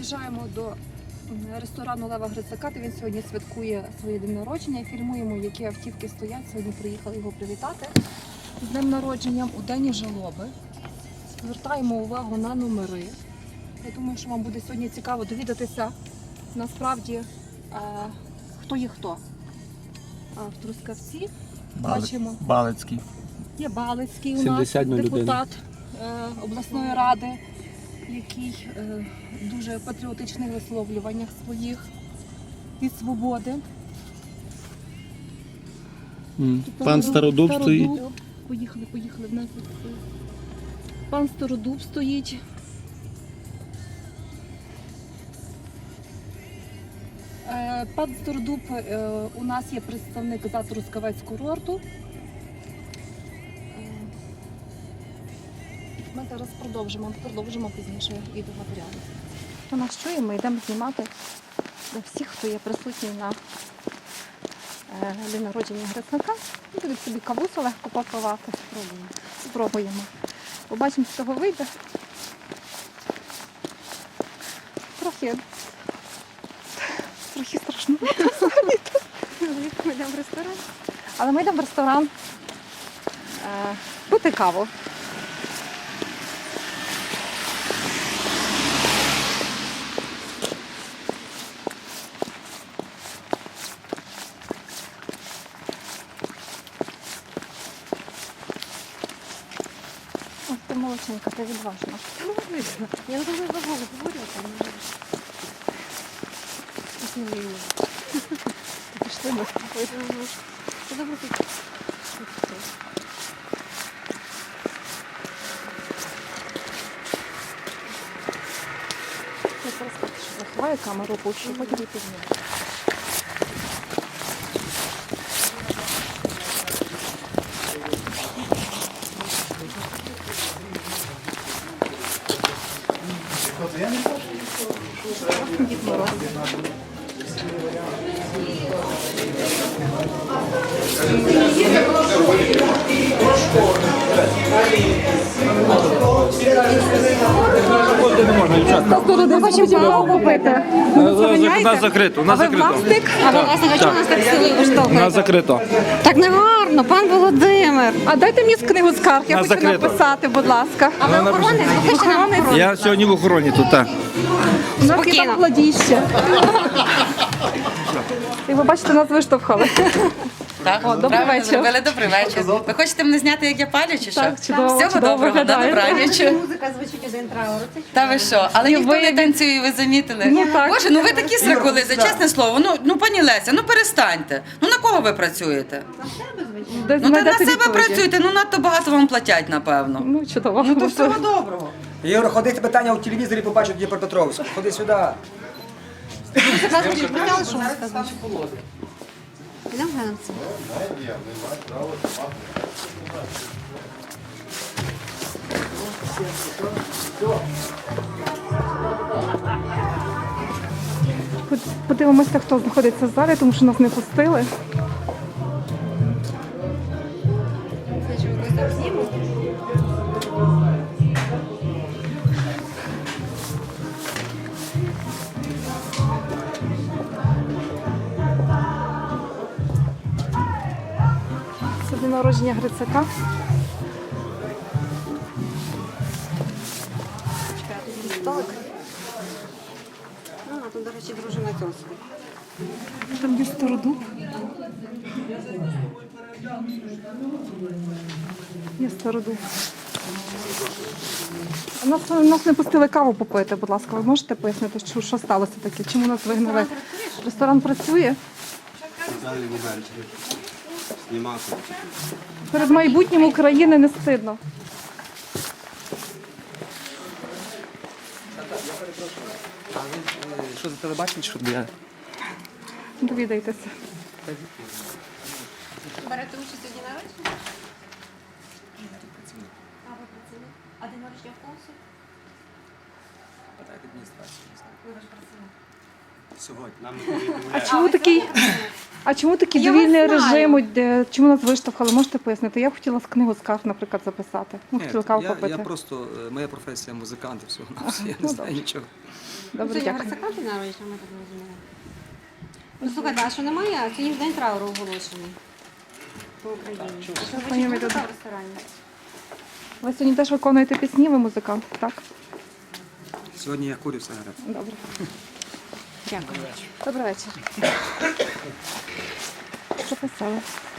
Під'їжджаємо до ресторану Лева Грицака, де він сьогодні святкує своє день народження. Фільмуємо, які автівки стоять. Сьогодні приїхали його привітати з днем народженням у день жалоби. Звертаємо увагу на номери. Я думаю, що вам буде сьогодні цікаво довідатися насправді, е, хто є хто. А в Трускавці бачимо. Балицький. Є Балицький у нас 70 на людину. депутат е, обласної ради, який е, дуже патріотичних висловлюваннях своїх від свободи. М. Пан Стародуб стоїть. Поїхали, поїхали в нас. е, Пан Стародуб стоїть. Е, Пан Стародуб, у нас є представник за Трускавець курорту. Ми зараз продовжимо, продовжимо пізніше відеоматеріали. Хто нас чує, ми йдемо знімати для всіх, хто є присутній на е, день народження Грицака. Будуть собі кавусу легко попивати. Спробуємо. Спробуємо. Побачимо, з цього вийде. Трохи. Трохи страшно. Ми йдемо в ресторан. Але ми йдемо в ресторан е, пити каву. Ось ти молодчинка, ти відважна. Я не дуже багато говорю, там може. Не вмію. Пішли ми з тобою. Це добре тут. Я зараз що заховаю камеру, пущу, потім і Ми хочемо каву попити. У нас закрито, у нас ви власник? А ви власне, чому нас так силою У нас виштовхуєте? закрито. Так не гарно, пан Володимир. А дайте мені книгу скарг, я Нас хочу закрито. написати, будь ласка. А ви охоронець? Нам охорону? Я сьогодні в охороні тут, так. У нас є Спокійно. там кладіще. І ви бачите, нас виштовхали. Так, О, добрий правильно вечір. зробили, добрий вечір. Ви хочете мене зняти, як я палю, чи що? Так, чудово, Всього чудово доброго, на виглядаєте. добраніч. Музика звучить один траур. Це Та ви що? Але ніхто ви- не танцює, ви замітили? Ну, так. Боже, ну ви такі сракулизи, чесне слово. Ну, ну пані Леся, ну перестаньте. Ну на кого ви працюєте? Десь Ну та на знайдете себе відповіді. працюєте, ну надто багато вам платять, напевно. Ну, чудово. Ну то всього доброго. Ігор, ходи ці питання у телевізорі побачив Дніпропетровську. Ходи сюди. Що музика глянемо. Подивимося, хто знаходиться в залі, тому що нас не пустили. Це день народження Грицака. Тут столик. А тут, до речі, дружина Тьоска. Там є стародуб. Є стародуб. Нас, нас не пустили каву попити, будь ласка. Ви можете пояснити, що, що сталося таке? Чому нас вигнали? Ресторан працює. Знімати. Перед майбутнім України не стидно. Що за телебачення, що я? Довідайтеся. Берете участь у дні народження? А ви працюєте? А день народження в? Питайте адміністрацію. не знаю. Ви ж працюєте. Сьогодні. Нам не. А чому такий, а чому такий Я вас довільний знаю. режим? де- Чому нас виштовхали? Можете пояснити? Я б хотіла з книгу скарг, наприклад, записати. Ми Ні, каву я, попити. я просто, е, моя професія музикант і всього на все, я ну, не знаю добре. нічого. Добре, Сьогодні дякую. Грицака день ми так розуміємо. Ну, слухайте, а що немає? А Сьогодні ж день трауру оголошений по Україні. Що ви Пані в ресторані? Ви сьогодні теж виконуєте пісні, ви музикант, так? Сьогодні я курю сигарет. Добре. Дякую. Добрий вечір. professora.